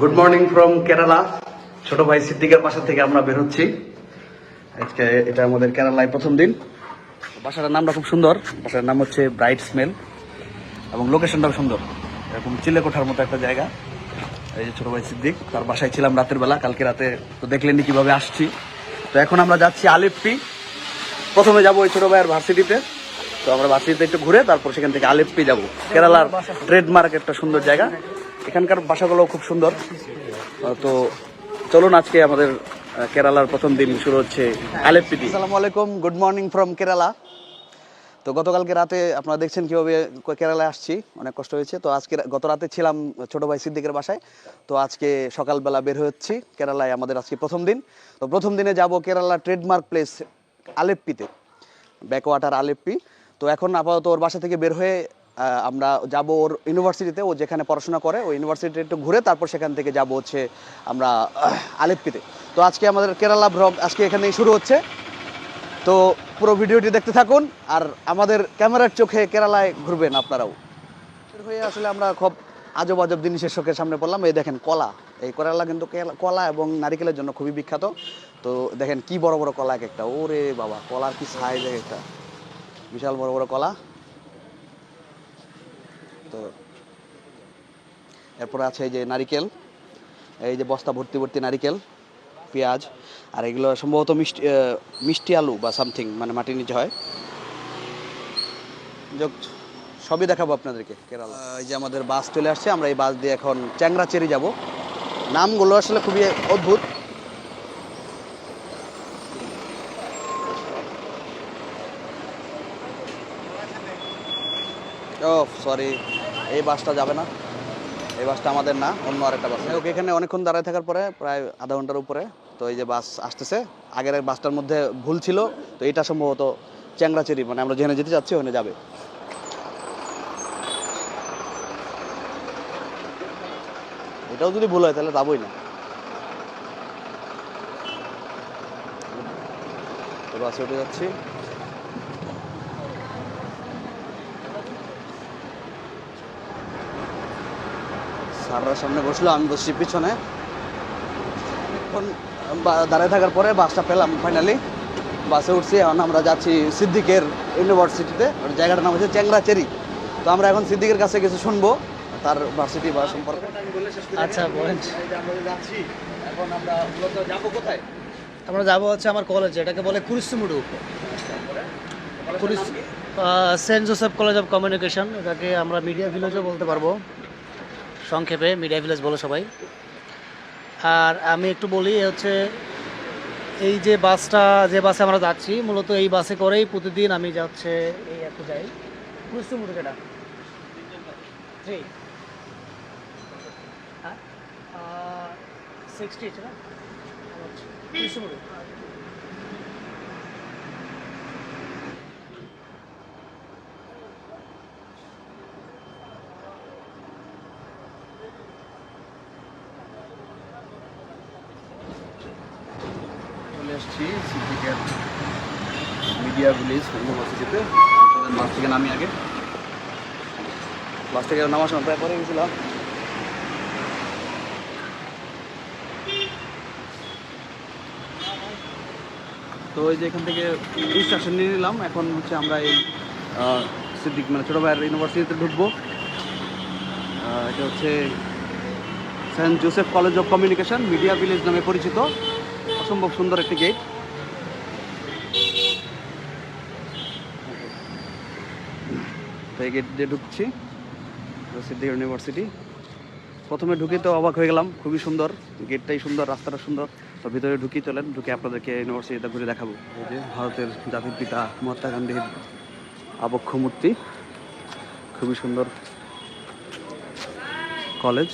Good morning from Kerala ছোট ভাই সিদ্দিকের বাসা থেকে আমরা বের হচ্ছি। আজকে এটা আমাদের কেরালায় প্রথম দিন। বাসাটার নামটা খুব সুন্দর। বাসার নাম হচ্ছে ব্রাইট স্মেল এবং লোকেশনটাও সুন্দর। এরকম চিলে কোঠার মতো একটা জায়গা। এই যে ছোট ভাই সিদ্দিক, তার বাসায় ছিলাম রাতের বেলা। কালকে রাতে তো দেখলেন কীভাবে আসছি। তো এখন আমরা যাচ্ছি আলেপ্পি। প্রথমে যাব ওই ছোট ভাইয়ের ভার্সিটিতে। তো আমরা ভার্সিটিতে একটু ঘুরে তারপর সেখান থেকে আলেপ্পি যাব। কেরালার ট্রেডমার্ক একটা সুন্দর জায়গা। এখানকার বাসাগুলো খুব সুন্দর। তো চলুন আজকে আমাদের কেরালার প্রথম দিন শুরু হচ্ছে আলেপ্পি আসসালামু আলাইকুম গুড মর্নিং ফ্রম কেরালা তো গতকালকে রাতে আপনারা দেখছেন কীভাবে কেরালায় আসছি, অনেক কষ্ট হয়েছে। তো আজকে গত রাতে ছিলাম ছোট ভাই সিদ্দিকের বাসায়। তো আজকে সকালবেলা বের হচ্ছি কেরালায় আমাদের আজকে প্রথম দিন। তো প্রথম দিনে যাব কেরালা ট্রেডমার্ক প্লেস আলেপ্পিতে, ব্যাকওয়াটার আলেপ্পি। তো এখন আপাতত ওর বাসা থেকে বের হয়ে আমরা যাব ওর ইউনিভার্সিটিতে ও যেখানে পড়াশোনা করে, ওই ইউনিভার্সিটি একটু ঘুরে তারপর সেখান থেকে যাব হচ্ছে আমরা আলেপ্পিতে। তো আজকে আমাদের কেরালা ভ্রগ আজকে এখানেই শুরু হচ্ছে। তো পুরো ভিডিওটি দেখতে থাকুন, আর আমাদের ক্যামেরার চোখে কেরালায় ঘুরবেন আপনারাও। হয়ে আসলে আমরা খুব আজব আজব জিনিসের চোখের সামনে পড়লাম। এই দেখেন কলা। এই কেরালা কিন্তু কলা এবং নারিকেলের জন্য খুবই বিখ্যাত। তো দেখেন কি বড় বড় কলা এক একটা। ওরে বাবা, কলার কি সাইজ এক একটা। বিশাল বড় বড় কলা। তো এরপরে আছে এই যে নারিকেল, এই যে বস্তা ভর্তি ভর্তি নারিকেল, পেঁয়াজ, আর এগুলো সম্ভবত মিষ্টি মিষ্টি আলু বা সামথিং মানে মাটির নিচে হয়। সবই দেখাবো আপনাদেরকে, কেরালা। এই যে আমাদের বাস চলে আসছে, আমরা এই বাস দিয়ে এখন চ্যাংরাচেরি যাব। নামগুলো আসলে খুবই অদ্ভুত। ও সরি এই বাসটা যাবে না। এই বাসটা আমাদের না, অন্য আরেকটা বাস। ওকে, এখানে অনেকক্ষণ দাঁড়ায় থাকার পরে প্রায় আধা ঘণ্টার উপরে তো এই যে বাস আসতেছে, আগের বাসটার মধ্যে ভুল ছিল, তো এটা সম্ভবত চ্যাংরাচেরি মানে আমরা যেখানে যেতে চাচ্ছি ওখানে যাবে। এটাও যদি ভুল হয় তাহলে যাবোই না। তো বাসে উঠে যাচ্ছি। স্যাররা সামনে বসল আমি বসছি পিছনে। দাঁড়ায় থাকার পরে বাসটা পেলাম ফাইনালি বাসে উঠছি এখন আমরা যাচ্ছি সিদ্দিকের ইউনিভার্সিটিতে ওর জায়গাটার নাম হচ্ছে চ্যাংরাচেরি তো আমরা এখন সিদ্দিকের কাছে কিছু শুনব তার ভার্সিটি বা সম্পর্কে। আচ্ছা এখন আমরা মূলত যাব কোথায়? আমরা যাব হচ্ছে আমার কলেজে এটাকে বলে Kurisumoodu কুরিস Saint Joseph college of communication এটাকে আমরা মিডিয়া ভিলেজও বলতে পারব। সংক্ষেপে মিডিয়া ভিলেজ বলে সবাই। আর আমি একটু বলি হচ্ছে এই যে বাসটা যে বাসে আমরা যাচ্ছি মূলত এই বাসে করেই প্রতিদিন আমি যাচ্ছে এই এত যাই। কুরিসুমুডু কেটা? থ্রি সিক্সটি না? কুরিসুমুডু চলে আসছি সিদ্দিকের মিডিয়া ভিলেজ ইউনিভার্সিটিতে বাস থেকে নামি আগে। বাস থেকে নামার সময় প্রায় পরে গেছিলাম। তো এই যে এখান থেকে ইনস্ট্রাকশন নিয়ে নিলাম। এখন হচ্ছে আমরা এই সিদ্দিক মানে ছোটো ভাইয়ের ইউনিভার্সিটিতে ঢুকবো। এটা হচ্ছে Saint Joseph college of communication, media village নামে পরিচিত। অসম্ভব সুন্দর একটি গেট এই গেট দিয়ে ঢুকছি। সিদ্ধি ইউনিভার্সিটি। প্রথমে ঢুকে তো অবাক হয়ে গেলাম, খুবই সুন্দর। গেটটাই সুন্দর, রাস্তাটা সুন্দর। তো ভিতরে ঢুকি চলেন, ঢুকে আপনাদেরকে ইউনিভার্সিটিটা ঘুরে দেখাবো। এই যে ভারতের জাতির পিতা মহাত্মা গান্ধীর আবক্ষ মূর্তি। খুবই সুন্দর কলেজ।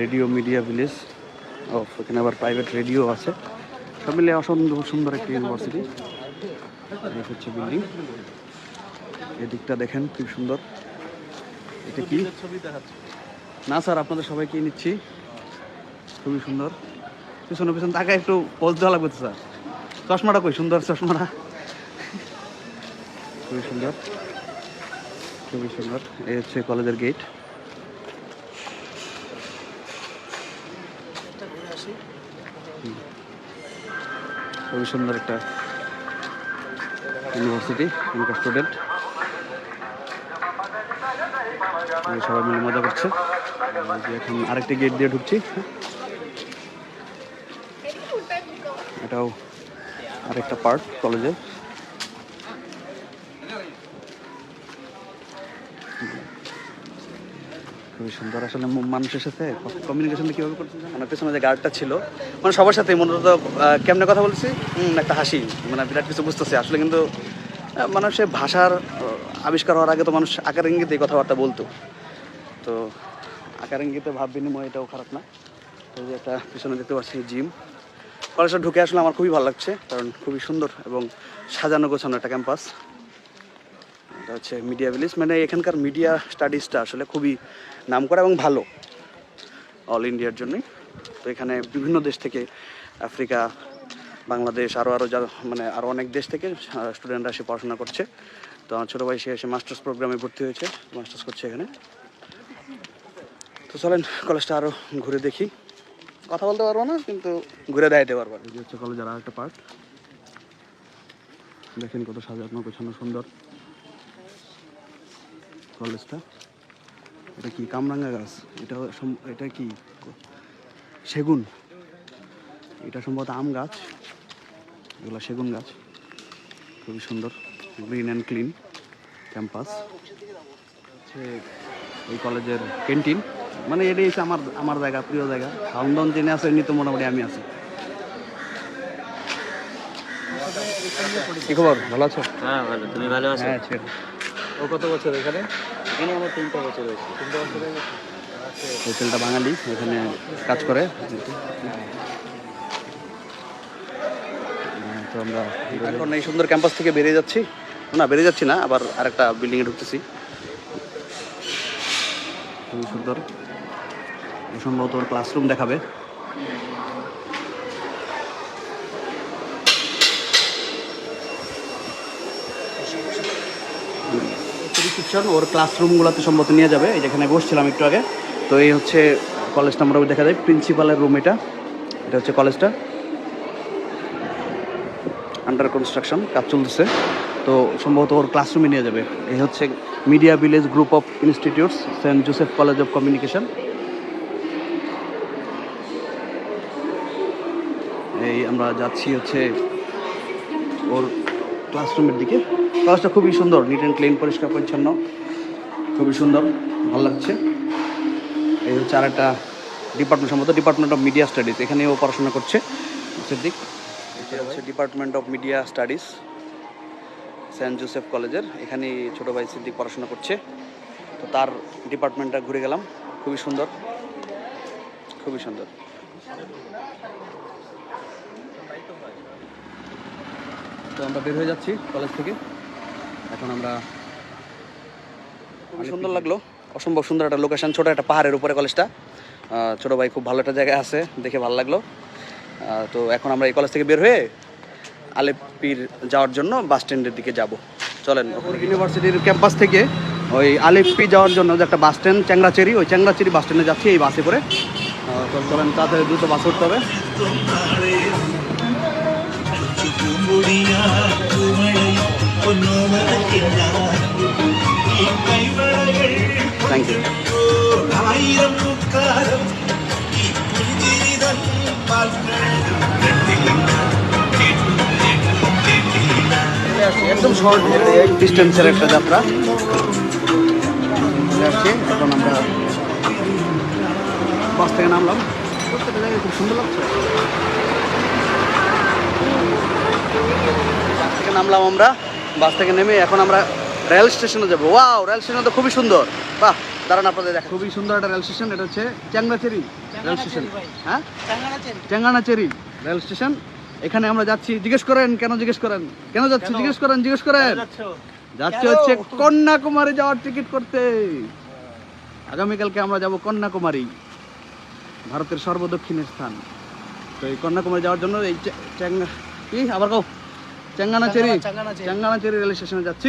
রেডিও মিডিয়া ভিলেজ ও এখানে আবার প্রাইভেট রেডিও আছে। সব মিলিয়ে অসম্ভব সুন্দর একটি ইউনিভার্সিটি। হচ্ছে বিল্ডিং এদিকটা দেখেন খুব সুন্দর। এটা কি? না স্যার আপনাদের সবাইকে নিচ্ছি। খুবই সুন্দর। পিছনে পিছনে তাকে একটু পোজ দেওয়া লাগবে স্যার। চশমাটা কই? সুন্দর চশমাটা। খুবই সুন্দর। খুবই সুন্দর। এই হচ্ছে কলেজের গেট খুবই সুন্দর একটা ইউনিভার্সিটি স্টুডেন্ট সবাই মিলে মজা করছে। এখন আরেকটি গেট দিয়ে ঢুকছি। এটাও আরেকটা পার্ট কলেজের খুবই সুন্দর। আসলে মানুষের সাথে কমিউনিকেশনটা কীভাবে করতে আমার পেছনে যে গার্ডটা ছিল মানে সবার সাথে মূলত কেমনে কথা বলছি? একটা হাসি। মানে বিরাট কিছু বুঝতেছে। আসলে কিন্তু মানুষের ভাষার আবিষ্কার হওয়ার আগে তো মানুষ আকার ইঙ্গিতে কথাবার্তা বলতো। তো আকার ইঙ্গিতে ভাব বিনিময় এটাও খারাপ না। তো যে একটা পিছনে দেখতে পাচ্ছি জিম। কলেজটা ঢুকে আসলে আমার খুবই ভালো লাগছে, কারণ খুবই সুন্দর এবং সাজানো গোছানো একটা ক্যাম্পাস। এটা হচ্ছে মিডিয়া ভিলেজ মানে এখানকার মিডিয়া স্টাডিজটা আসলে খুবই নাম করা এবং ভালো, অল ইন্ডিয়ার জন্যই। তো এখানে বিভিন্ন দেশ থেকে, আফ্রিকা, বাংলাদেশ আরও আরও যা মানে আরও অনেক দেশ থেকে স্টুডেন্টরা এসে পড়াশোনা করছে। তো আমার ছোটো ভাই, সে এসে মাস্টার্স প্রোগ্রামে ভর্তি হয়েছে মাস্টার্স করছে এখানে। তো চলেন কলেজটা আরও ঘুরে দেখি। কথা বলতে পারব না কিন্তু ঘুরে দেখাইতে পারব। এই যে হচ্ছে কলেজের আর একটা পার্ট দেখেন কত সাজানো গোছানো সুন্দর। কলেজটা। এটা কি কামরাঙ্গা গাছ? এটা সম- এটা কি? সেগুন। এটা সম্ভবত আম গাছ। এগুলো সেগুন গাছ। খুবই সুন্দর। গ্রিন অ্যান্ড ক্লিন ক্যাম্পাস হচ্ছে এই কলেজের ক্যান্টিন মানে এটাই হচ্ছে আমার আমার জায়গা প্রিয় জায়গা। খাওয়ান জেনে আছে এমনি তো মোটামুটি আমি আছি। কি খবর? ভালো আছো? হ্যাঁ ভালো। তুমি ভালো আছো? হ্যাঁ ঠিক ও কত বছর এখানে? এখানে আমার তিনটা বছর হয়েছে। তিনটা বছর হয়ে গেছে? ছেলেটা বাঙালি এখানে কাজ করে। হ্যাঁ, তো আমরা এখন এই সুন্দর ক্যাম্পাস থেকে বেরিয়ে যাচ্ছি। না বেরিয়ে যাচ্ছি না আবার আরেকটা বিল্ডিংয়ে ঢুকতেছি। খুবই সুন্দর। সম্ভবত ওর ক্লাসরুম দেখাবে। ওর ক্লাসরুমগুলোতে সম্ভবত নিয়ে যাবে, এই যেখানে বসছিলাম একটু আগে। তো এই হচ্ছে কলেজটা মোটামুটি দেখা যায় প্রিন্সিপালের রুম এটা। এটা হচ্ছে কলেজটা আন্ডার কনস্ট্রাকশন কাজ চলতেছে। তো সম্ভবত ওর ক্লাসরুমে নিয়ে যাবে। এই হচ্ছে media village group of institutes Saint Joseph college of communication এই আমরা যাচ্ছি হচ্ছে ওর ক্লাসরুমের দিকে। ক্লাসটা খুবই সুন্দর নিট অ্যান্ড ক্লিন পরিষ্কার, পরিচ্ছন্ন, খুবই সুন্দর, ভালো লাগছে। এই হচ্ছে আর একটা ডিপার্টমেন্ট সম্ভবত ডিপার্টমেন্ট অফ মিডিয়া স্টাডিজ এখানেও পড়াশোনা করছে। সিদ্দিক এটা হচ্ছে department of media studies Saint Joseph কলেজের এখানে ছোটো ভাই সিদ্দিক পড়াশোনা করছে। তো তার ডিপার্টমেন্টটা ঘুরে গেলাম, খুবই সুন্দর খুবই সুন্দর। তো আমরা বের হয়ে যাচ্ছি কলেজ থেকে। এখন আমরা খুবই সুন্দর লাগল। অসম্ভব সুন্দর একটা লোকেশন ছোটো একটা পাহাড়ের উপরে কলেজটা ছোটো ভাই খুব ভালো একটা জায়গায় আছে দেখে ভালো লাগল। তো এখন আমরা এই কলেজ থেকে বের হয়ে আলেপ্পির যাওয়ার জন্য বাস স্ট্যান্ডের দিকে যাব। চলেন। ইউনিভার্সিটির ক্যাম্পাস থেকে ওই আলেপ্পি যাওয়ার জন্য যে একটা বাস স্ট্যান্ড চ্যাংরাচেরি ওই চ্যাংরাচেরি বাস স্ট্যান্ডে যাচ্ছি এই বাসে করে। তো চলেন তাড়াতাড়ি দ্রুত বাস উঠতে হবে। ചുറ്റുമുടിയാ കുമളി പൊന്നോമലക്കില്ല ഈ കൈവളകൾ থ্যাংক ইউ ആയിരം മുക്കാലം ഈ പുഞ്ചിരിതൻ একদম শর্ট ডিস্টেন্সের একটা যাত্রা চলে আসছি এখন আমরা বাস থেকে নামলাম প্রত্যেকটা জায়গায় খুব সুন্দর লাগছে বাস থেকে নামলাম আমরা বাস থেকে নেমে এখন আমরা রেল স্টেশনে যাব। ওয়াও রেল স্টেশন তো খুবই সুন্দর। বাহ দাঁড়ান আপনাদের দেখা খুবই সুন্দর একটা রেল স্টেশন এটা হচ্ছে চ্যাংরাচেরি রেল স্টেশন। হ্যাঁ? Changanacherry rail station. এখানে আমরা যাচ্ছি জিজ্ঞেস করেন কেন জিজ্ঞেস করেন? কেন যাচ্ছি? জিজ্ঞেস করেন জিজ্ঞেস করেন। যাচ্ছি? হচ্ছে কন্যাকুমারী যাওয়ার টিকিট করতে। আগামীকালকে আমরা যাব কন্যাকুমারী ভারতের সর্বদক্ষিণের স্থান। তো এই কন্যাকুমারী যাওয়ার জন্য এই কি আবার কও। চ্যাঙ্গানাচেরি চাঙ্গানাচেরি। রেল স্টেশনে যাচ্ছি।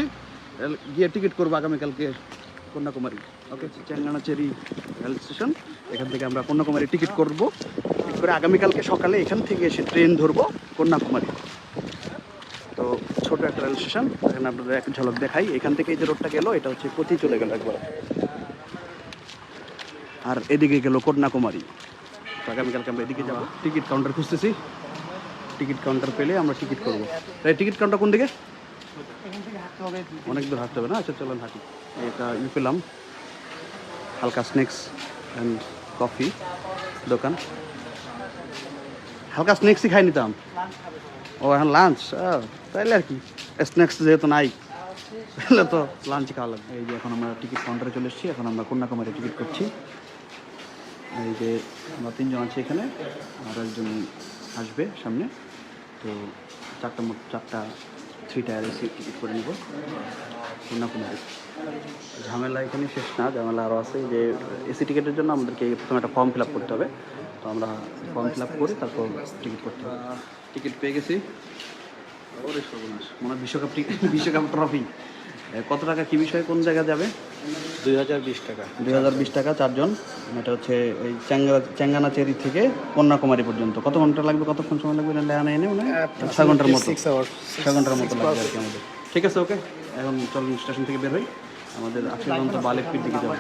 গিয়ে টিকিট করব আগামীকালকে Kanyakumari. Okay Changanacherry rail station. এখান থেকে আমরা কন্যাকুমারী টিকিট করব। টিকিট করে আগামীকালকে সকালে এখান থেকে এসে ট্রেন ধরবো কন্যাকুমারী। তো ছোট একটা রেল স্টেশন। এখানে আপনাদের এক ঝলক দেখাই। এখান থেকে যে রোডটা গেল এটা হচ্ছে পতি চলে গেল একবার। আর এদিকে গেল কন্যাকুমারী। আগামীকালকে আমরা এদিকে যাব। টিকিট কাউন্টার খুঁজতেছি। টিকিট কাউন্টার পেলে আমরা টিকিট করব। তাই টিকিট কাউন্টার কোন দিকে? অনেক দূর হাঁটতে হবে না? আচ্ছা চলেন হাঁটি। এটা ই পেলাম। হালকা স্ন্যাক্স অ্যান্ড কফি দোকান। হালকা স্ন্যাক্সই খাই নিতাম। ও, এখন লাঞ্চ তাইলে আর কি। স্ন্যাক্স যেহেতু নাই তাহলে তো লাঞ্চ খাওয়া লাগবে। এই যে এখন আমরা টিকিট কাউন্টারে চলে এসেছি। এখন আমরা কন্যাকুমারী টিকিট করছি। এই যে আমরা তিনজন আছি এখানে। আর একজন আসবে সামনে। তো চারটা মোট চারটা থ্রি টায়ার এসি টিকিট করে নিব। কন্যাকুমারী ঝামেলা এখানে শেষ না ঝামেলা আরও আছে যে এসি টিকিটের জন্য আমাদেরকে প্রথমে একটা ফর্ম ফিল আপ করতে হবে। তো আমরা ফর্ম ফিল আপ করে তারপর টিকিট করতে হবে। টিকিট পেয়ে গেছি। ওরে সর্বনাশ। মনে হয় বিশ্বকাপ টিকিট বিশ্বকাপ ট্রফি কত টাকা কী বিষয়ে কোন জায়গায় যাবে? দুই হাজার বিশ টাকা। দুই হাজার বিশ টাকা চারজন। এটা হচ্ছে এই চ্যাঙ্গা চ্যাঙ্গানাচেরি থেকে কন্যাকুমারী পর্যন্ত। কত ঘণ্টা লাগবে? কতক্ষণ সময় লাগবে? এটা লেয়ানা এনে মনে ছয় ঘণ্টার মতো। ছয় ঘণ্টার মতো লাগবে আর কি আমাদের। ঠিক আছে ওকে। এখন চলুন স্টেশন থেকে বের হই। আমাদের আজকে পর্যন্ত বালেকপির দিকে যাব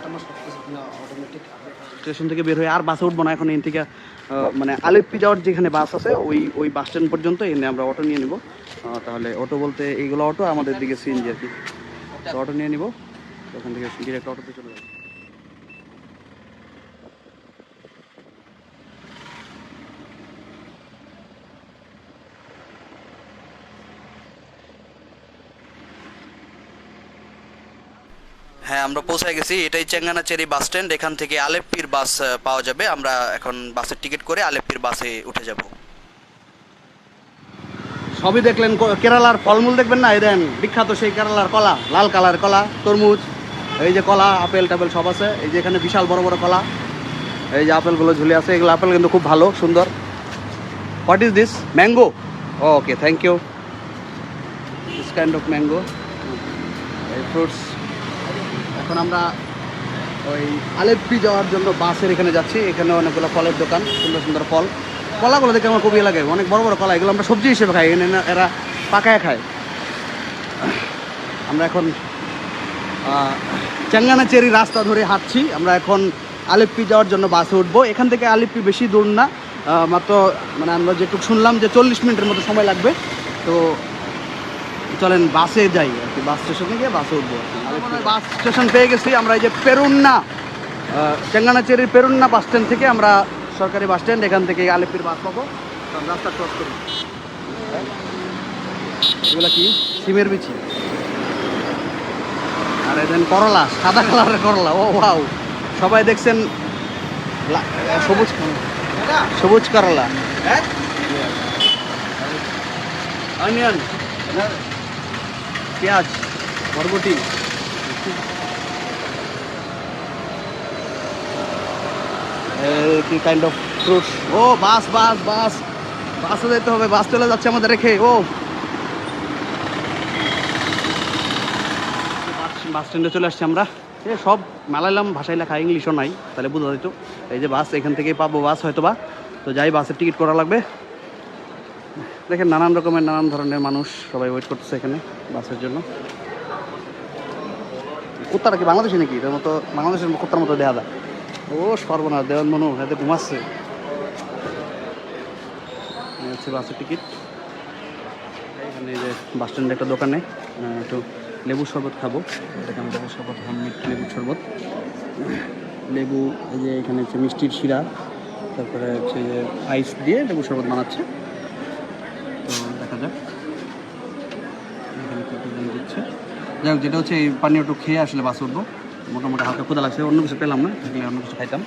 স্টেশন থেকে বের হয়ে আর বাসে উঠবো না। এখন এখান থেকে মানে আলেপ্পি যাওয়ার যেখানে বাস আছে ওই ওই বাস স্ট্যান্ড পর্যন্ত এনে আমরা অটো নিয়ে নিব। তাহলে অটো বলতে এইগুলো অটো আমাদের দিকে সিএনজি আর কি। অটো নিয়ে নিব। ওখান থেকে ডিরেক্ট অটোতে চলে যাব হ্যাঁ আমরা পৌঁছে গেছি। এটাই চেঙ্গানাচেরি বাস স্ট্যান্ড। এখান থেকে আলেপ্পির বাস পাওয়া যাবে। আমরা এখন বাসের টিকিট করে আলেপ্পির বাসে উঠে যাব। সবই দেখলেন কেরালার ফলমূল দেখবেন না? এই দেন বিখ্যাত সেই কেরালার কলা লাল কালার কলা তরমুজ। এই যে কলা, আপেল টাপেল সব আছে। এই যে এখানে বিশাল বড় বড় কলা। এই যে আপেলগুলো ঝুলে আছে, এগুলো আপেল কিন্তু খুব ভালো, সুন্দর। What is this mango okay thank you this kind of mango এই ফ্রুটস এখন আমরা ওই আলেপ্পি যাওয়ার জন্য বাসের এখানে যাচ্ছি। এখানে অনেকগুলো ফলের দোকান, সুন্দর সুন্দর ফল। কলাগুলো দেখে আমার খুবই ইয়ে লাগে। অনেক বড় বড় কলা, এগুলো আমরা সবজি হিসেবে খাই। এখানে এরা পাকায় খায়। আমরা এখন চেঙ্গানাচেরি রাস্তা ধরে হাঁটছি। আমরা এখন আলিপ্পি যাওয়ার জন্য বাসে উঠবো। এখান থেকে আলিপ্পি বেশি দূর না। মাত্র মানে আমরা যেটুকু শুনলাম যে চল্লিশ মিনিটের মতো সময় লাগবে। তো চলেন বাসে যাই আর কি। বাস স্টেশনে গিয়ে বাসে উঠবো বাস স্টেশন পেয়ে গেছি। আমরা এই যে পেরুন্না চেঙ্গানাচেরির পেরুন্না বাস স্ট্যান্ড থেকে আমরা সরকারি বাস স্ট্যান্ড এখান থেকে আলেপ্পির বাস পাবো। রাস্তা ক্রস করি। এগুলো কি? সিমের বিচি? আর দেন করলা, সাদা কালারের করলা, ও ওয়াও সবাই দেখছেন সবুজ সবুজ করলা। অনিয়ন পেঁয়াজ, বরবটি। কি কাইন্ড অফ ফ্রুটস ও, বাস বাস বাস। বাসে যেতে হবে, বাস চলে যাচ্ছে আমাদের রেখে, ও। বাস স্ট্যান্ডে চলে আসছি আমরা। এ সব মালায়ালাম ভাষায় লেখা, ইংলিশও নাই, তাহলে বোঝা যেত। এই যে বাস, এখান থেকেই পাবো বাস হয়তো বা তো যাই, বাসের টিকিট করা লাগবে। দেখেন, নানান রকমের, নানান ধরনের মানুষ সবাই ওয়েট করতেছে এখানে বাসের জন্য। কুত্তাটা কি বাংলাদেশি নাকি? এটার মতো বাংলাদেশের কুত্তার মতো দেয়া দা ও, সর্বনাশ, দেওয়ান মনু হাতে ঘুমাচ্ছে। বাসের টিকিট। এখানে এই যে বাস স্ট্যান্ডে একটা দোকানে একটু লেবু শরবত খাব। দেখেন লেবু শরবত হোমমেড লেবু শরবত। লেবু, এই যে এখানে হচ্ছে মিষ্টির শিরা, তারপরে হচ্ছে যে আইস দিয়ে লেবু শরবত বানাচ্ছে। তো দেখা যাক। এখানে কতজন দিচ্ছে। যাই হোক, যেটা হচ্ছে এই পানীয় একটু খেয়ে আসলে বাস উঠবো। মোটামুটি হালকা ক্ষুদা লাগছে, অন্য কিছু পেলাম না, থাকলে অন্য কিছু খাইতাম।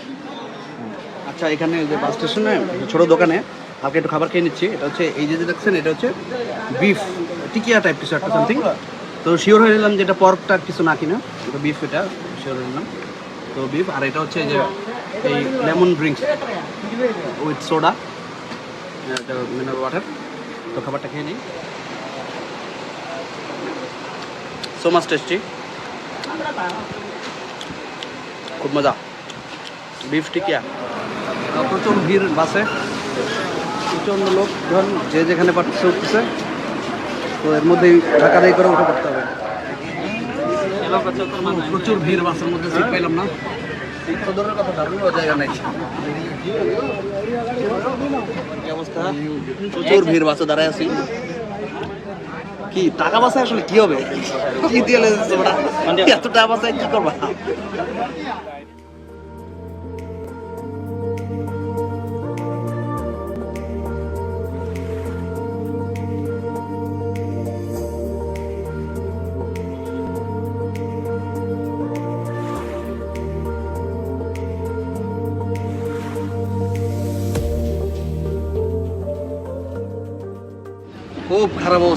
আচ্ছা এখানে যে বাস স্টেশনে, ছোটো দোকানে হালকা একটু খাবার খেয়ে নিচ্ছি। এটা হচ্ছে, এই যে দেখছেন, এটা হচ্ছে বিফ টিকিয়া টাইপ কিছু একটা সামথিং তো শিওর হয়ে নিলাম যে এটা পর্কটা কিছু না কিনা, এটা বিফ এটা শিওর হয়ে নিলাম তো বিফ আর এটা হচ্ছে যে এই lemon drinks with soda mineral water তো খাবারটা খেয়ে নিই। সো মাচ টেস্টি খুব মজা। বিফ টিকিয়া প্রচুর ভিড় বাসে। প্রচণ্ড লোকজন, যে যেখানে পারতেছে উঠতেছে তো এর মধ্যেই ঢাকা দিয়ে করে উঠে পড়তে হবে। প্রচুর ভিড় বাসের মধ্যে সিট পাইলাম না। প্রচুর ভিড় বাসে দাঁড়ায় আছি। কি টাকা বাসায় আসলে কি হবে? কি দিয়ে এত টাকা বাসায় কি করবা?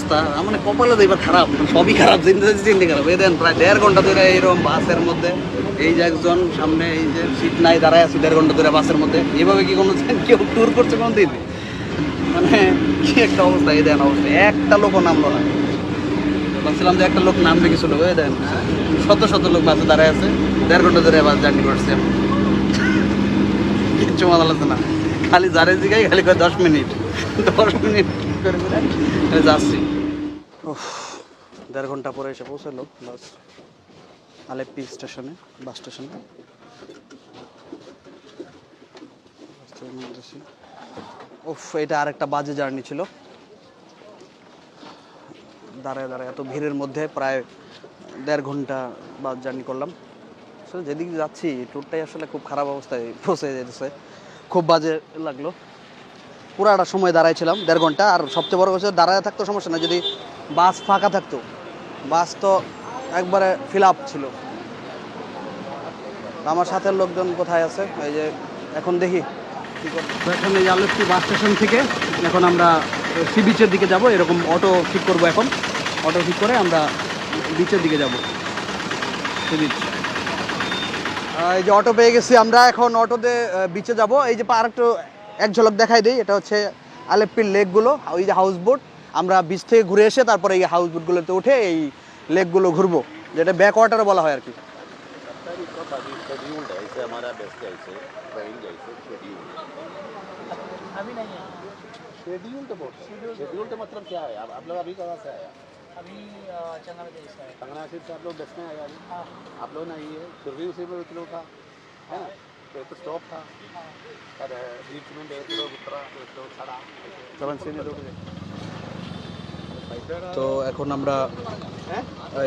অবস্থা। মানে কপালে তো এবার খারাপ সবই খারাপ, চিন্তা চিন্তা খারাপ। এই দেন প্রায় দেড় ঘণ্টা ধরে এইরকম বাসের মধ্যে, এই যে একজন সামনে এই যে সিট নাই, দাঁড়ায় আছি দেড় ঘণ্টা ধরে বাসের মধ্যে। এভাবে কি কোনো কেউ ট্যুর করছে কোনো দিন মানে কি একটা অবস্থা, এই দেন অবস্থা। একটা লোকও নামলো না। ভাবছিলাম যে একটা লোক নামবে কিছু লোক, এই দেন। শত শত লোক বাসে দাঁড়ায় আছে। দেড় ঘণ্টা ধরে বাস জার্নি করছে। কিচ্ছু মজা লাগছে না। খালি যারে জিগাই খালি দশ মিনিট। দশ মিনিট করে যাচ্ছি। দেড় ঘণ্টা পরে এসে পৌঁছালো বাস, আলেপ্পি স্টেশনে, বাস স্টেশনে। উফ, এটা আরেকটা বাজে জার্নি ছিল। দাঁড়ায় দাঁড়ায়, এত ভিড়ের মধ্যে প্রায় দেড় ঘণ্টা বাস জার্নি করলাম। আসলে যেদিকে যাচ্ছি ট্যুরটাই আসলে খুব খারাপ অবস্থায় পৌঁছে যেতেছে। খুব বাজে লাগল। পুরাটা সময় দাঁড়াইছিলাম, দেড় ঘণ্টা। আর সবচেয়ে বড় কথা দাঁড়ায় থাকতো সমস্যা না যদি বাস ফাঁকা থাকতো। বাস তো একবারে ফিল আপ ছিল। আমার সাথের লোকজন কোথায় আছে? এই যে এখন দেখি। এখন এই আলোচি বাস স্টেশন থেকে এখন আমরা সি বিচের দিকে যাব। এরকম অটো ঠিক করব এখন। অটো ঠিক করে আমরা বিচের দিকে যাব। Sea beach. এই যে অটো পেয়ে গেছি আমরা। এখন অটোতে বিচে যাব। এই যে আর একটু এক ঝলক দেখাই দিই। এটা হচ্ছে আলেপ্পির লেকগুলো ওই যে হাউস বোট আমরা বিচ থেকে ঘুরে এসে তারপরে এই হাউস বোটগুলোতে উঠে এই লেকগুলো ঘুরবো যেটা ব্যাক ওয়াটার বলা হয় আর কি शेड्यूल्ड है इसे हमारा बेस्ट है इसे ट्रेन जैसे शेड्यूल अभी नहीं है शेड्यूल तो बोल शेड्यूल तो मतलब क्या है आप आप लोग अभी कहाँ से आया अभी चंद्रदेश है तंगनासिर से आप लोग बस में आया अभी आप लोग नहीं है फिर भी उसी में उतरो था है ना तो एक तो स्टॉप था और बीच में एक लोग उतरा तो एक लोग खड़ा চলেন সিনে উঠে তো এখন আমরা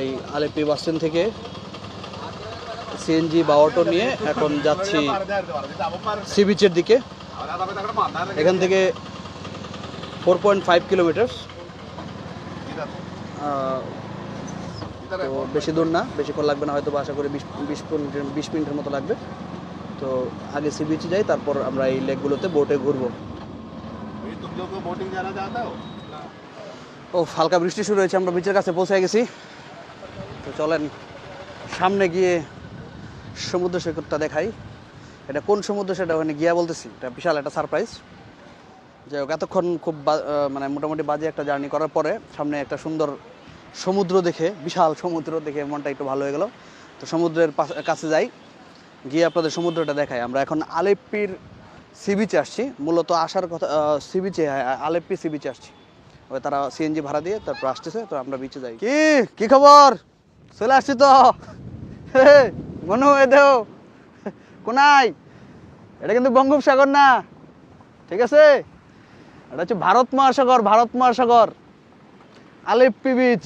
এই আলেপি বাস স্ট্যান্ড থেকে সিএনজি বা অটো নিয়ে এখন যাচ্ছি সি বিচের দিকে। এখান থেকে ফোর পয়েন্ট ফাইভ কিলোমিটার তো বেশি দূর না, বেশিক্ষণ লাগবে না হয়তো আশা করি বিশ বিশ মিনিটের বিশ মিনিটের মতো লাগবে। তো আগে সি বিচে যাই, তারপর আমরা এই লেকগুলোতে বোটে ঘুরবো। तुम ও হালকা বৃষ্টি শুরু হয়েছে, আমরা বিচের কাছে পৌঁছে গেছি। তো চলেন, সামনে গিয়ে সমুদ্র সৈকতটা দেখাই। এটা কোন সমুদ্র সেটা ওখানে গিয়া বলতেছি, এটা বিশাল একটা সারপ্রাইজ যাই হোক, এতক্ষণ খুব মানে মোটামুটি বাজে একটা জার্নি করার পরে সামনে একটা সুন্দর সমুদ্র দেখে, বিশাল সমুদ্র দেখে মনটা একটু ভালো হয়ে গেল। তো সমুদ্রের কাছে যাই, গিয়ে আপনাদের সমুদ্রটা দেখাই। আমরা এখন আলেপ্পির সি বিচে আসছি। মূলত আসার কথা সি বিচে আলেপ্পি সি বিচে আসছি। তারা সিএনজি ভাড়া দিয়ে তারপর আসতেছে তো আমরা বিচে যাই। কি? কি খবর? চলে আসছি তো। মনু এ দেও কোনাই এটা কিন্তু বঙ্গোপসাগর না। ঠিক আছে? এটা হচ্ছে ভারত মহাসাগর ভারত মহাসাগর। আলেপ্পি বিচ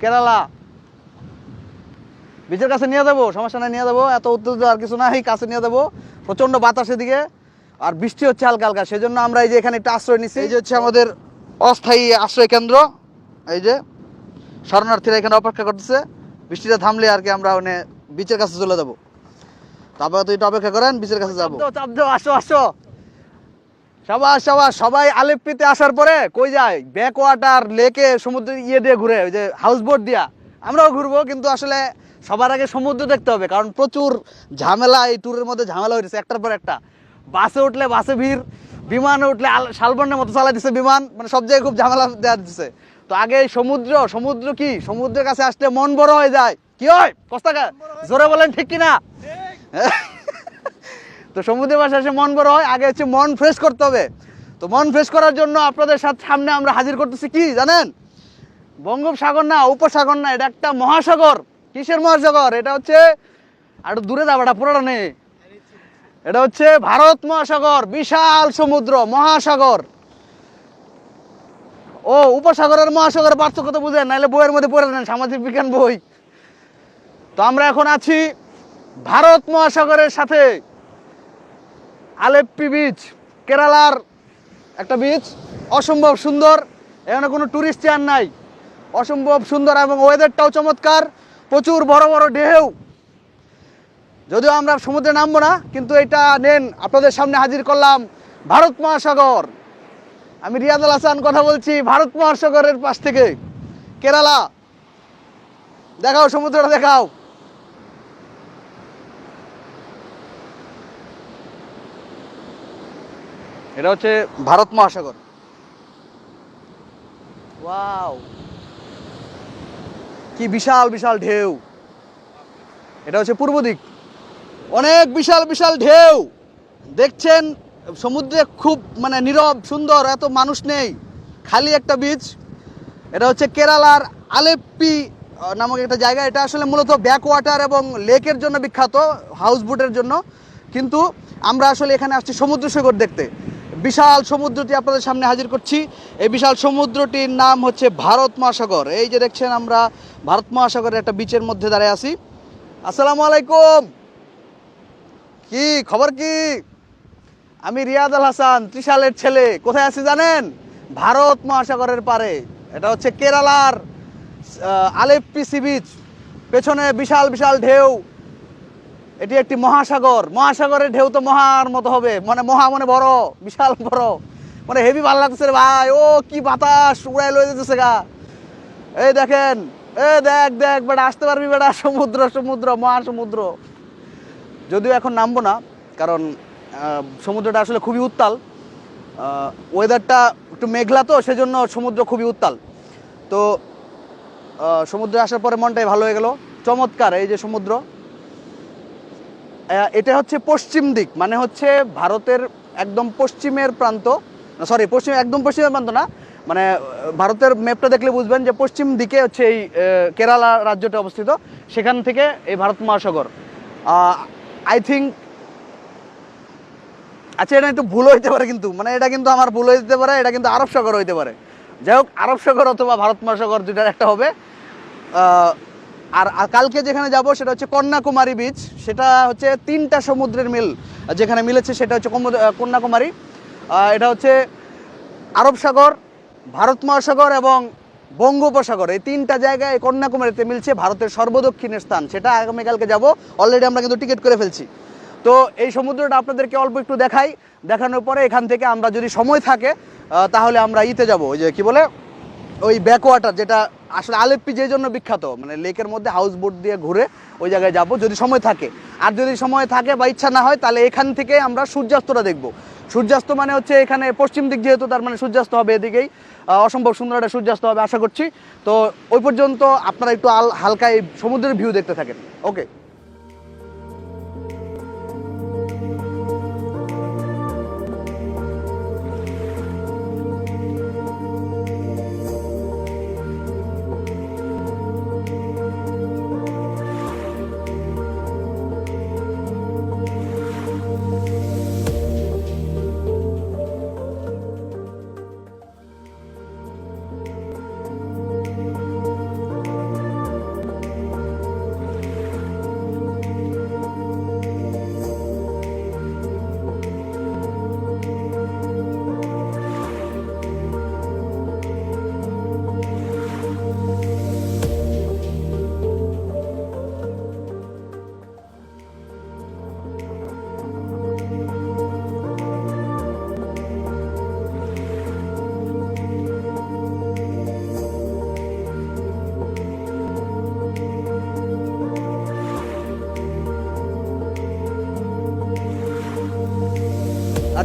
কেরালা। বিচের কাছে নিয়ে যাব সমস্যা নাই নিয়ে যাব। এত উত্তেজিত আর কিছু নাই কাছে নিয়ে যাব। প্রচণ্ড বাতাসের দিকে আর বৃষ্টি হচ্ছে হালকা হালকা সেজন্য আমরা এই যে এখানে একটা আশ্রয় নিচ্ছি। এই যে হচ্ছে আমাদের অস্থায়ী আশ্রয় কেন্দ্র, এই যে শরণার্থীরা এখানে অপেক্ষা করতেছে। বৃষ্টিটা থামলে আর কি আমরা মানে বিচের কাছে চলে যাব। তারপরে তো একটু অপেক্ষা করেন বিচের কাছে যাব। আসো আসো। সবাই সবাই সবাই আলেপ্পিতে আসার পরে কই যায়? ব্যাক ওয়াটার লেকে সমুদ্র ইয়ে দিয়ে ঘুরে, ওই যে হাউস বোট দিয়া। আমরাও ঘুরবো, কিন্তু আসলে সবার আগে সমুদ্র দেখতে হবে, কারণ প্রচুর ঝামেলা, এই ট্যুরের মধ্যে ঝামেলা হয়েছে একটার পর একটা। বাসে উঠলে বাসে ভিড় বিমানে উঠলে শালবনের মতো চালাই দিচ্ছে বিমান মানে সব জায়গায় খুব ঝামেলা দেওয়া দিচ্ছে তো আগে সমুদ্র সমুদ্র কি? সমুদ্রের কাছে আসলে মন বড় হয়ে যায়। কি হয়? কস্তাকা জোরে বলেন ঠিক কিনা? তো সমুদ্রের পাশে এসে মন বড় হয়, আগে হচ্ছে মন ফ্রেশ করতে হবে। তো মন ফ্রেশ করার জন্য আপনাদের সাথে সামনে আমরা হাজির করতেছি কি, জানেন? বঙ্গোপসাগর না, উপসাগর না, এটা একটা মহাসাগর। কিসের মহাসাগর? এটা হচ্ছে আর দূরে যাবাটা পুরোটা নেই। এটা হচ্ছে ভারত মহাসাগর, বিশাল সমুদ্র, মহাসাগর। ও, উপসাগরের মহাসাগরের পার্থক্য তো বুঝেন নাহলে বইয়ের মধ্যে পড়ে দেন সামাজিক বিজ্ঞান বই। তো আমরা এখন আছি ভারত মহাসাগরের সাথে আলেপ্পি বিচ কেরালার একটা বিচ অসম্ভব সুন্দর, এখানে কোনো টুরিস্ট চেয়ার নাই। অসম্ভব সুন্দর এবং ওয়েদারটাও চমৎকার, প্রচুর বড় বড় ঢেউ। যদিও আমরা সমুদ্রে নামবো না, কিন্তু এটা নেন, আপনাদের সামনে হাজির করলাম ভারত মহাসাগর। আমি রিয়াদুল হাসান কথা বলছি, ভারত মহাসাগরের পাশ থেকে, কেরালা। দেখাও, সমুদ্রটা দেখাও। এটা হচ্ছে ভারত মহাসাগর। ওয়াও। কি বিশাল বিশাল ঢেউ। এটা হচ্ছে পূর্ব দিক। অনেক বিশাল বিশাল ঢেউ। দেখছেন, সমুদ্রে খুব মানে নীরব, সুন্দর, এত মানুষ নেই। খালি একটা বিচ এটা হচ্ছে কেরালার আলেপ্পি নামক একটা জায়গা। এটা আসলে মূলত ব্যাক ওয়াটার এবং লেকের জন্য বিখ্যাত হাউস বোটের জন্য। কিন্তু আমরা আসলে এখানে আসছি সমুদ্র সৈকত দেখতে। বিশাল সমুদ্রটি আপনাদের সামনে হাজির করছি। এই বিশাল সমুদ্রটির নাম হচ্ছে ভারত মহাসাগর। এই যে দেখছেন আমরা, ভারত মহাসাগরের একটা বিচের মধ্যে দাঁড়িয়ে আছি। আসসালামু আলাইকুম! কি খবর কি? আমি রিয়াদ আল হাসান, ত্রিশালের ছেলে। কোথায় আছি জানেন? ভারত মহাসাগরের পারে এটা হচ্ছে কেরালার আলেপ্পি সি বিচ। পেছনে বিশাল বিশাল ঢেউ। এটি একটি মহাসাগর। মহাসাগরের ঢেউ তো মহার মতো হবে। মানে মহা মানে বড়, বিশাল বড়। মানে হেভি ভালো লাগছে রে ভাই। ও, কি বাতাস উড়াই লয়ে যেতেছে গা। এই দেখেন এ দেখ দেখ, বেটা, আসতে পারবি বেটা? সমুদ্র সমুদ্র, মহাসমুদ্র। যদিও এখন নামবো না, কারণ সমুদ্রটা আসলে খুবই উত্তাল। ওয়েদারটা একটু মেঘলা তো, সেজন্য সমুদ্র খুবই উত্তাল। তো সমুদ্রে আসার পরে মনটাই ভালো হয়ে গেল। চমৎকার এই যে সমুদ্র। এটা হচ্ছে পশ্চিম দিক মানে হচ্ছে ভারতের একদম পশ্চিমের প্রান্ত। সরি পশ্চিম, একদম পশ্চিমের প্রান্ত না মানে ভারতের ম্যাপটা দেখলে বুঝবেন যে পশ্চিম দিকে হচ্ছে এই কেরালা রাজ্যটা অবস্থিত, সেখান থেকে এই ভারত মহাসাগর। আই থিঙ্ক আচ্ছা এটা একটু ভুল হইতে পারে কিন্তু মানে এটা কিন্তু আমার ভুল হইতে পারে, এটা কিন্তু আরব সাগর হইতে পারে। যাই হোক, আরব সাগর অথবা ভারত মহাসাগর দুটার একটা হবে। আর আর কালকে যেখানে যাব সেটা হচ্ছে কন্যাকুমারী বিচ সেটা হচ্ছে তিনটা সমুদ্রের মিল যেখানে মিলেছে, সেটা হচ্ছে কন্যাকুমারী। এটা হচ্ছে আরব সাগর, ভারত মহাসাগর এবং বঙ্গোপসাগর এই তিনটা জায়গায় কন্যাকুমারীতে মিলছে ভারতের সর্বদক্ষিণের স্থান। সেটা আগামীকালকে যাব। অলরেডি আমরা কিন্তু টিকিট করে ফেলছি। তো এই সমুদ্রটা আপনাদেরকে অল্প একটু দেখাই। দেখানোর পরে এখান থেকে আমরা যদি সময় থাকে তাহলে আমরা ইতে যাব। ওই যে কি বলে? ওই ব্যাকওয়াটার, যেটা আসলে আলেপ্পি যে জন্য বিখ্যাত মানে লেকের মধ্যে হাউস বোট দিয়ে ঘুরে ওই জায়গায় যাব যদি সময় থাকে। আর যদি সময় থাকে বা ইচ্ছা না হয়, তাহলে এখান থেকে আমরা সূর্যাস্তটা দেখব। সূর্যাস্ত মানে হচ্ছে এখানে পশ্চিম দিক যেহেতু তার মানে সূর্যাস্ত হবে এদিকেই। অসম্ভব সুন্দর একটা সূর্যাস্ত হবে, আশা করছি। তো ওই পর্যন্ত আপনারা একটু আল হালকা এই সমুদ্রের ভিউ দেখতে থাকেন। ওকে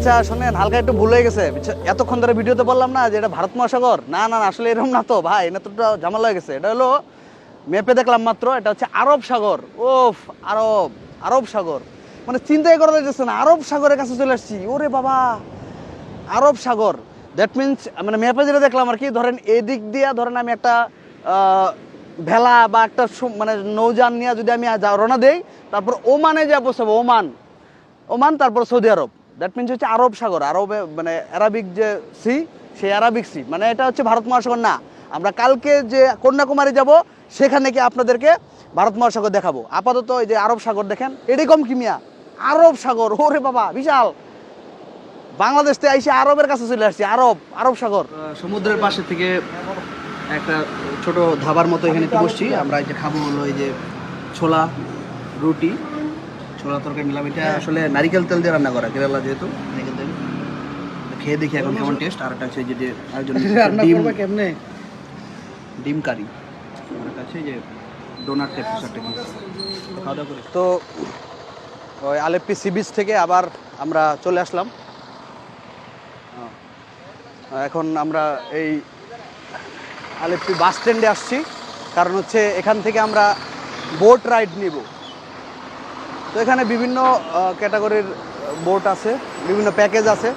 আচ্ছা শোনেন, হালকা একটু ভুল হয়ে গেছে। এতক্ষণ ধরে ভিডিওতে বললাম না যে এটা ভারত মহাসাগর। না না আসলে এরকম না তো, ভাই, এটা তো ঝামেলা হয়ে গেছে। এটা হলো ম্যাপে দেখলাম মাত্র, এটা হচ্ছে আরব সাগর। ওফ আরব আরব সাগর। মানে চিন্তাই করা যাচ্ছে না, আরব সাগরের কাছে চলে আসছি। ওরে বাবা, আরব সাগর। দ্যাট মিনস মানে ম্যাপে যেটা দেখলাম আর কি, ধরেন এদিক দিয়ে, ধরেন আমি একটা ভেলা বা একটা মানে নৌযান নিয়ে যদি আমি রওনা দেই, তারপর ওমানে যে পৌঁছাবো, ওমান। ওমান, তারপর সৌদি আরব। দ্যাট মিনস হচ্ছে আরব সাগর, আরবে মানে অ্যারাবিক যে সি সেই অ্যারাবিক সি মানে এটা হচ্ছে ভারত মহাসাগর। না, আমরা কালকে যে কন্যাকুমারী যাব, সেখানে কি আপনাদেরকে ভারত মহাসাগর দেখাবো। আপাতত এই যে আরব সাগর দেখেন, এরকম কম কিমিয়া আরব সাগর, ওরে বাবা, বিশাল। বাংলাদেশ থেকে আইসে আরবের কাছে চলে আসছি, আরব আরব সাগর। সমুদ্রের পাশে থেকে একটা ছোট ধাবার মতো এখানে বসছি। আমরা এই যে খাব হলো এই যে ছোলা, রুটি। ছোলা তরকারি নিলাম। এটা আসলে নারিকেল তেল দিয়ে রান্না করা কেরালা যেহেতু নারিকেল তেল। খেয়ে দেখি এখন কেমন টেস্ট আর একটা এই যে আয়োজন ডিম। কেমনে? ডিম কারি। আর একটা আছে যে ডোনাট টাইপ খাওয়া দাওয়া করি তো ওই আলেপ্পি সি বিচ থেকে আবার আমরা চলে আসলাম। এখন আমরা এই আলেপ্পি বাস স্ট্যান্ডে আসছি। কারণ হচ্ছে এখান থেকে আমরা বোট রাইড নিব। তো এখানে বিভিন্ন ক্যাটাগরির বোট আছে, বিভিন্ন প্যাকেজ আছে।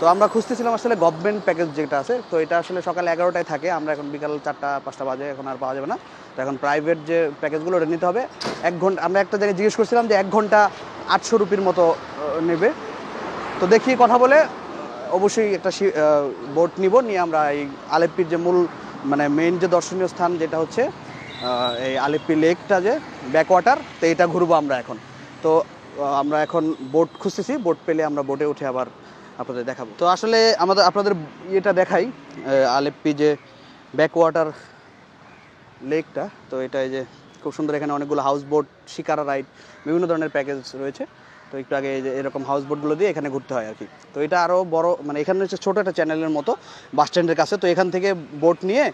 তো আমরা খুঁজতেছিলাম আসলে গভর্নমেন্ট প্যাকেজ যেটা আছে। তো এটা আসলে সকাল এগারোটায় থাকে, আমরা এখন বিকাল চারটা, পাঁচটা বাজে, এখন আর পাওয়া যাবে না। তো এখন প্রাইভেট যে প্যাকেজগুলো ওটা নিতে হবে। এক ঘণ্টা, আমরা একটা জায়গায় জিজ্ঞেস করছিলাম যে এক ঘণ্টা আটশো রুপির মতো নেবে। তো দেখি কথা বলে, অবশ্যই একটা বোট নিব। নিয়ে আমরা এই আলেপ্পির যে মূল মানে মেইন যে দর্শনীয় স্থান যেটা হচ্ছে এই আলেপ্পি লেকটা যে ব্যাকওয়াটার তো এটা ঘুরবো আমরা এখন। তো আমরা এখন বোট খুঁজতেছি। বোট পেলে আমরা বোটে উঠে আবার আপনাদের দেখাবো। তো আসলে আমাদের, আপনাদের ইয়েটা দেখাই আলেপ্পি যে ব্যাকওয়াটার লেকটা তো এটা এই যে খুব সুন্দর এখানে অনেকগুলো হাউস বোট শিকারা রাইড বিভিন্ন ধরনের প্যাকেজ রয়েছে। তো একটু আগে এই যে এরকম হাউস বোটগুলো দিয়ে এখানে ঘুরতে হয় আর কি তো এটা আরও বড় মানে এখানে হচ্ছে ছোটো একটা চ্যানেলের মতো বাস স্ট্যান্ডের কাছে। তো এখান থেকে বোট নিয়ে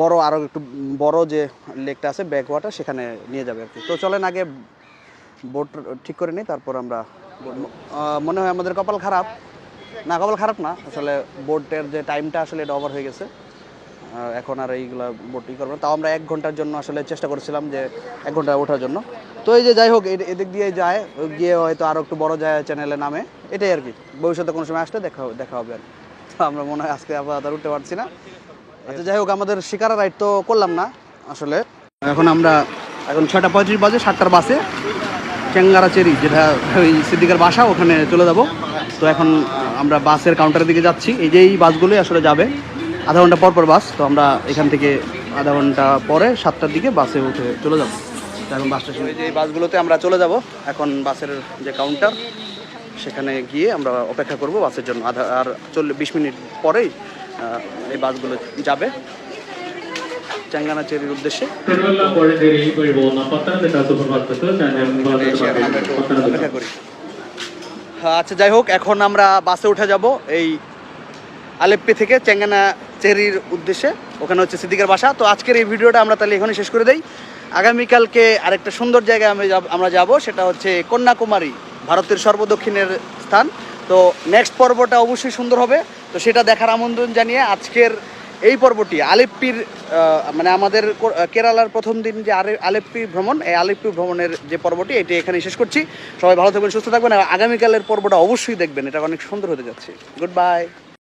বড় আরও একটু বড় যে লেকটা আছে ব্যাকওয়াটার সেখানে নিয়ে যাবে আর কি তো চলেন আগে বোট ঠিক করে নিই, তারপর আমরা মনে হয় আমাদের কপাল খারাপ। না, কপাল খারাপ না, আসলে বোটের যে টাইমটা আসলে এটা ওভার হয়ে গেছে। এখন আর এইগুলো বোটিং করব না। তাও আমরা এক ঘণ্টার জন্য আসলে চেষ্টা করেছিলাম যে এক ঘণ্টা ওঠার জন্য। তো এই যে যাই হোক এদিক দিয়ে যায়, গিয়ে হয়তো আরও একটু বড় যায় চ্যানেলে নামে। এটাই আর কি। ভবিষ্যতে কোনো সময় আসলে দেখা দেখা হবে আর তো আমরা মনে হয় আজকে আবার উঠতে পারছি না। আচ্ছা যাই হোক, আমাদের শিকারা রাইড তো করলাম না আসলে। এখন আমরা এখন ছয়টা পঁয়ত্রিশ বাজে, সাতটার বাসে। চেঙ্গারাচেরি, যেটা ওই সিদ্দিকার বাসা, ওখানে চলে যাব। তো এখন আমরা বাসের কাউন্টারের দিকে যাচ্ছি। এই যে এই বাসগুলোই আসলে যাবে, আধা ঘণ্টা পর পর বাস, তো আমরা এখান থেকে আধা ঘণ্টা পরে সাতটার দিকে বাসে উঠে চলে যাব। তো এখন বাস স্টেশন যে এই বাসগুলোতে আমরা চলে যাব, এখন বাসের যে কাউন্টার সেখানে গিয়ে আমরা অপেক্ষা করব বাসের জন্য। আধা আর চল্লিশ বিশ মিনিট পরেই এই বাসগুলো যাবে। চাঙ্গানাচেরির উদ্দেশ্যে। হ্যাঁ, আচ্ছা যাই হোক এখন আমরা বাসে উঠে যাব এই আলেপ্পি থেকে চেঙ্গানা চেরির উদ্দেশ্যে। ওখানে হচ্ছে সিদ্দিকের বাসা। তো আজকের এই ভিডিওটা আমরা তাহলে এখানে শেষ করে দেই। আগামীকালকে আরেকটা সুন্দর জায়গায় আমি আমরা যাব সেটা হচ্ছে কন্যাকুমারী ভারতের সর্বদক্ষিণের স্থান। তো নেক্সট পর্বটা অবশ্যই সুন্দর হবে। তো সেটা দেখার আমন্ত্রণ জানিয়ে আজকের এই পর্বটি, আলেপ্পির মানে আমাদের কেরালার প্রথম দিন যে আলেপ্পি ভ্রমণ, এই আলেপ্পি ভ্রমণের যে পর্বটি, এটি এখানে শেষ করছি। সবাই ভালো থাকবেন, সুস্থ থাকবেন, আর আগামীকালের পর্বটা অবশ্যই দেখবেন, এটা অনেক সুন্দর হতে যাচ্ছে। Good bye